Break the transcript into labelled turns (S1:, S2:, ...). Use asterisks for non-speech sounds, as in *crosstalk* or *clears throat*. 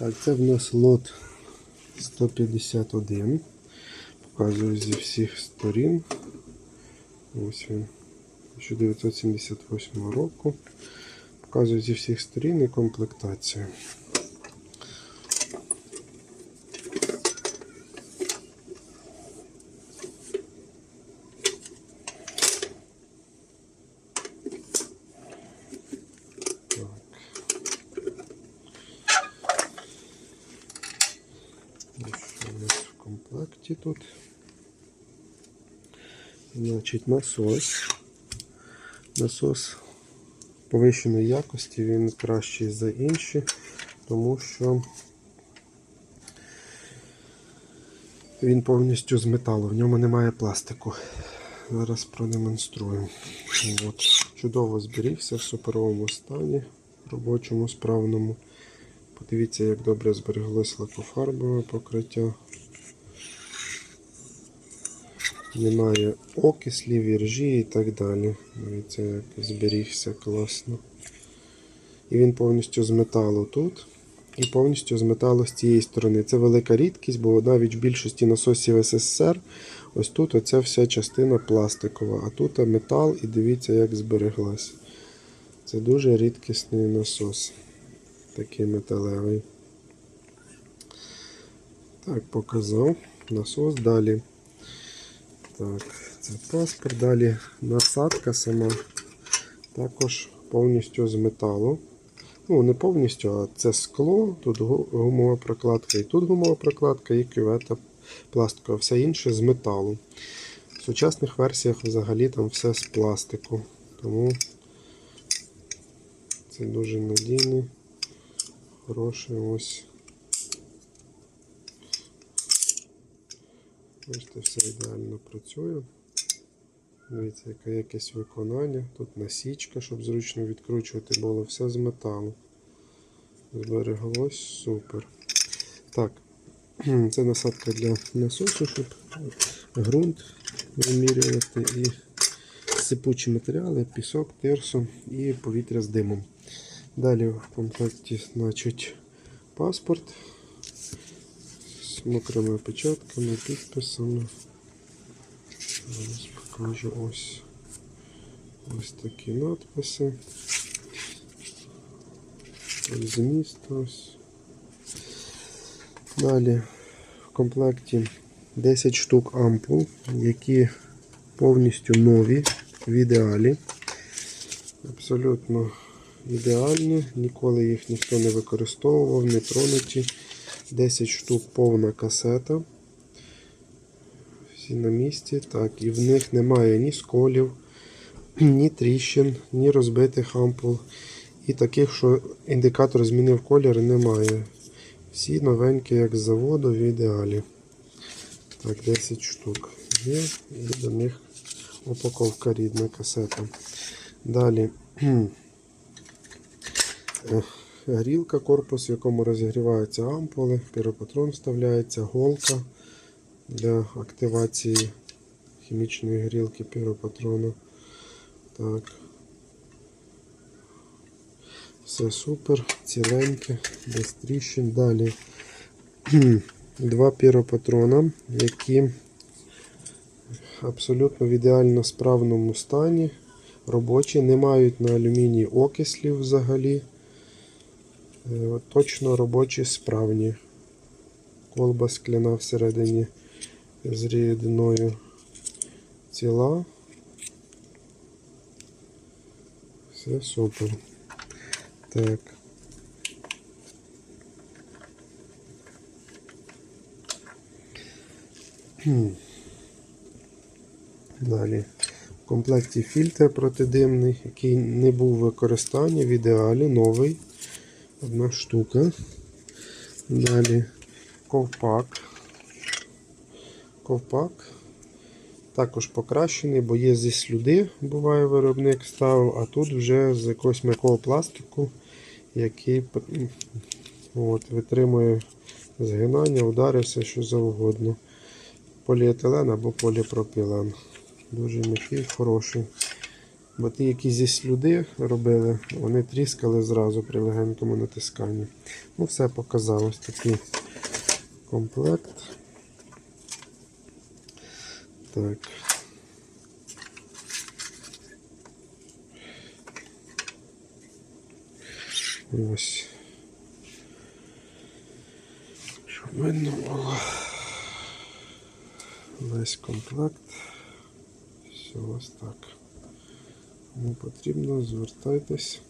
S1: Так, це в нас лот 151. Показую зі всіх сторін. Ось він. 1978 року. Показую зі всіх сторін і комплектацію. Що у нас в комплекті тут. Значить, насос. Насос повищеної якості, він кращий за інші, тому що він повністю з металу, в ньому немає пластику. Зараз продемонструю. От. Чудово зберігся в суперовому стані, робочому, справному. Подивіться, як добре збереглось лакофарбове покриття. Немає окислів, іржі і так далі. Дивіться, як зберігся класно. І він повністю з металу тут. І повністю з металу з цієї сторони. Це велика рідкість, бо навіть в більшості насосів СССР ось тут оця вся частина пластикова, а тут метал і дивіться, як збереглась. Це дуже рідкісний насос. Такий металевий. Так, показав. Насос далі. Так, це паспорт. Далі насадка сама. Також повністю з металу. Ну, не повністю, а це скло, тут гумова прокладка, і тут гумова прокладка, і кювета пластикова. Все інше з металу. В сучасних версіях взагалі там все з пластику. Тому це дуже надійний, хороший ось. Бачите, все ідеально працює. Дивіться, яке якесь виконання. Тут насічка, щоб зручно відкручувати було. Все з металу. Збереглось супер. Так, *clears throat* це насадка для насосу, щоб ґрунт вимірювати і сипучі матеріали, пісок, тирсу і повітря з димом. Далі в комплекті значить, паспорт з мокрими печатками, підписами. Зараз покажу ось ось такі надписи. Ось Зміст. Далі в комплекті 10 штук ампул, які повністю нові, в ідеалі. Абсолютно ідеальні, ніколи їх ніхто не використовував, не тронуті. 10 штук повна касета. Всі на місці. Так, і в них немає ні сколів, ні тріщин, ні розбитих ампул. І таких, що індикатор змінив колір, немає. Всі новенькі, як з заводу, в ідеалі. Так, 10 штук є. І до них упаковка рідна касета. Далі *clears throat* грілка, корпус, в якому розігріваються ампули, піропатрон вставляється, голка для активації хімічної грілки піропатрону. Так. Все супер, ціленьке, без тріщин. Далі *clears throat* два піропатрона, які абсолютно в ідеально справному стані, робочі, не мають на алюмінії окислів взагалі. Е, Точно робочі справні. Колба скляна всередині з рідиною ціла. Все супер. Так. Далі. В комплекті фільтр протидимний, який не був в в ідеалі, новий. Одна штука. Далі ковпак. Ковпак. Також покращений, бо є зі слюди, буває виробник ставив, а тут вже з якогось м'якого пластику, який от, витримує згинання, удари, все що завгодно. Поліетилен або поліпропілен. Дуже м'який, хороший. Бо ті, які зі слюди робили, вони тріскали зразу при легенькому натисканні. Ну, все показав. Ось такий комплект. Так. Ось. Щоб видно було. Весь комплект. Все ось так. Кому потрібно, звертайтесь.